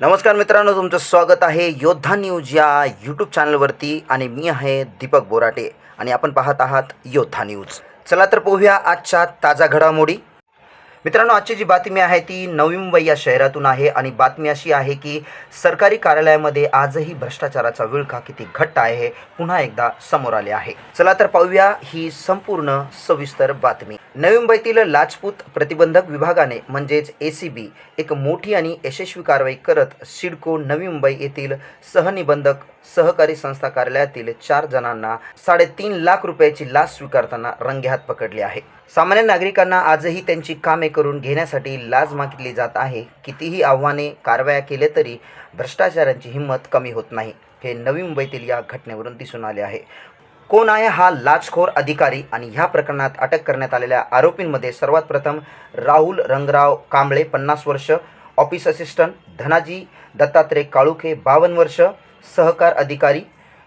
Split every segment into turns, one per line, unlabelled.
नमस्कार मित्रांनो तुमचं स्वागत आहे योद्धा न्यूज या यूट्यूब चॅनलवरती आणि मी आहे दीपक बोराटे आणि आपण पाहत आहात योद्धा न्यूज. चला तर पोहूया आजच्या ताजा घडामोडी. मित्रांनो आजची जी बातमी आहे ती नवी मुंबई या शहरातून आहे आणि बातमी अशी आहे की सरकारी कार्यालयामध्ये आजही भ्रष्टाचाराचा विळखा किती घट्ट आहे पुन्हा एकदा समोर आले आहे. चला तर पाहूया ही संपूर्ण सविस्तर बातमी. नवी मुंबईतील लाजपूत प्रतिबंधक विभागाने म्हणजेच ए सी बी एक मोठी आणि यशस्वी कारवाई करत सिडको नवी मुंबई येथील सहनिबंधक सहकारी संस्था कार्यालयातील चार जणांना साडेतीन लाख रुपयाची लाच स्वीकारताना रंगेहात पकडली आहे. सामान्य नागरिकांना आजही त्यांची कामे करून घेण्यासाठी लाज मागितली जात आहे. कितीही आव्हाने कारवाया केले तरी भ्रष्टाचारांची हिंमत कमी होत नाही. हे नवी मुंबईतील या घटनेवरून दिसून आले आहे. कोण आहे हा लाचखोर अधिकारी आणि ह्या प्रकरणात अटक करण्यात आलेल्या आरोपींमध्ये सर्वात प्रथम राहुल रंगराव कांबळे पन्नास वर्ष ऑफिस असिस्टंट धनाजी दत्तात्रय काळुखे बावन्न वर्ष सहकार अधिकारी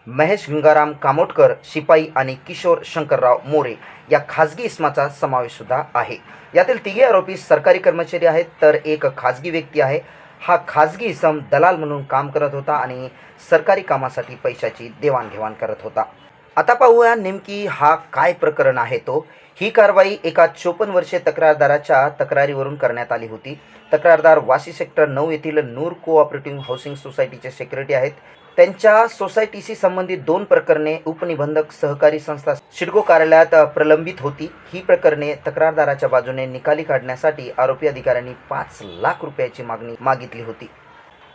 महेश गंगाराम कामोटकर शिपाई आणि किशोर शंकरराव मोरे या खाजगी इसमाचा समावेशसुद्धा आहे. यातील तिघे आरोपी सरकारी कर्मचारी आहेत तर एक खाजगी व्यक्ती आहे. हा खाजगी इसम दलाल म्हणून काम करत होता आणि सरकारी कामासाठी पैशाची देवाणघेवाण करत होता. आता पाहूया नेमकी हा काय प्रकरण आहे तो. ही कारवाई एका चोपन्न वर्षीय तक्रारदाराच्या तक्रारीवरून करण्यात आली होती. तक्रारदार वाशी सेक्टर नऊ येथील नूर कोऑपरेटिव्ह हाऊसिंग सोसायटीचे सेक्रेटरी आहेत. त्यांच्या सोसायटीशी संबंधित दोन प्रकरणे उपनिबंधक सहकारी संस्था सिडको कार्यालयात प्रलंबित होती. ही प्रकरणे तक्रारदाराच्या बाजूने निकाली काढण्यासाठी आरोपी अधिकाऱ्यांनी पाच लाख रुपयाची मागणी मागितली होती.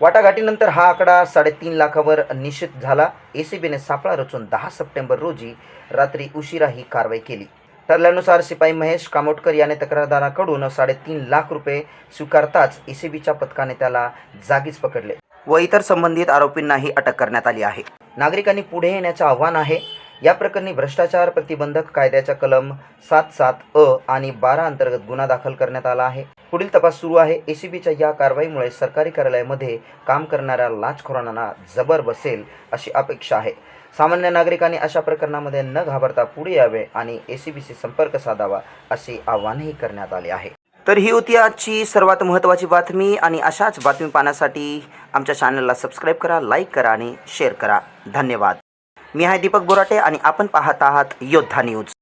वाटाघाटीनंतर हा आकडा साडेतीन लाखावर निश्चित झाला. ए सी बीने सापळा रचून दहा सप्टेंबर रोजी रात्री उशिरा ही कारवाई केली. ठरल्यानुसार शिपाई महेश कामोटकर याने तक्रारदाराकडून साडेतीन लाख रुपये स्वीकारताच ए सी बीच्या पथकाने त्याला जागीच पकडले व इतर संबंधित आरोपींनाही अटक करण्यात आली आहे. नागरिकांनी पुढे येण्याचं आव्हान आहे. या प्रकरणी भ्रष्टाचार प्रतिबंधक कायद्याच्या कलम सात सात अ आणि बारा अंतर्गत गुन्हा दाखल करण्यात आला आहे. पुढील तपास सुरू आहे. एसीबीच्या या कारवाईमुळे सरकारी कार्यालयामध्ये काम करणाऱ्या लाचखोरांना जबर बसेल अशी अपेक्षा आहे. सामान्य नागरिकांनी अशा प्रकरणामध्ये न घाबरता पुढे यावे आणि एसीबीशी संपर्क साधावा असे आवाहनही करण्यात आले आहे. तर ही होती आजची सर्वात महत्त्वाची बातमी आणि अशाच बातमी पाहण्यासाठी आमच्या चॅनलला सबस्क्राईब करा लाईक करा आणि शेअर करा. धन्यवाद. मी आहे दीपक बोराटे आणि आपण पाहत आहात योद्धा न्यूज.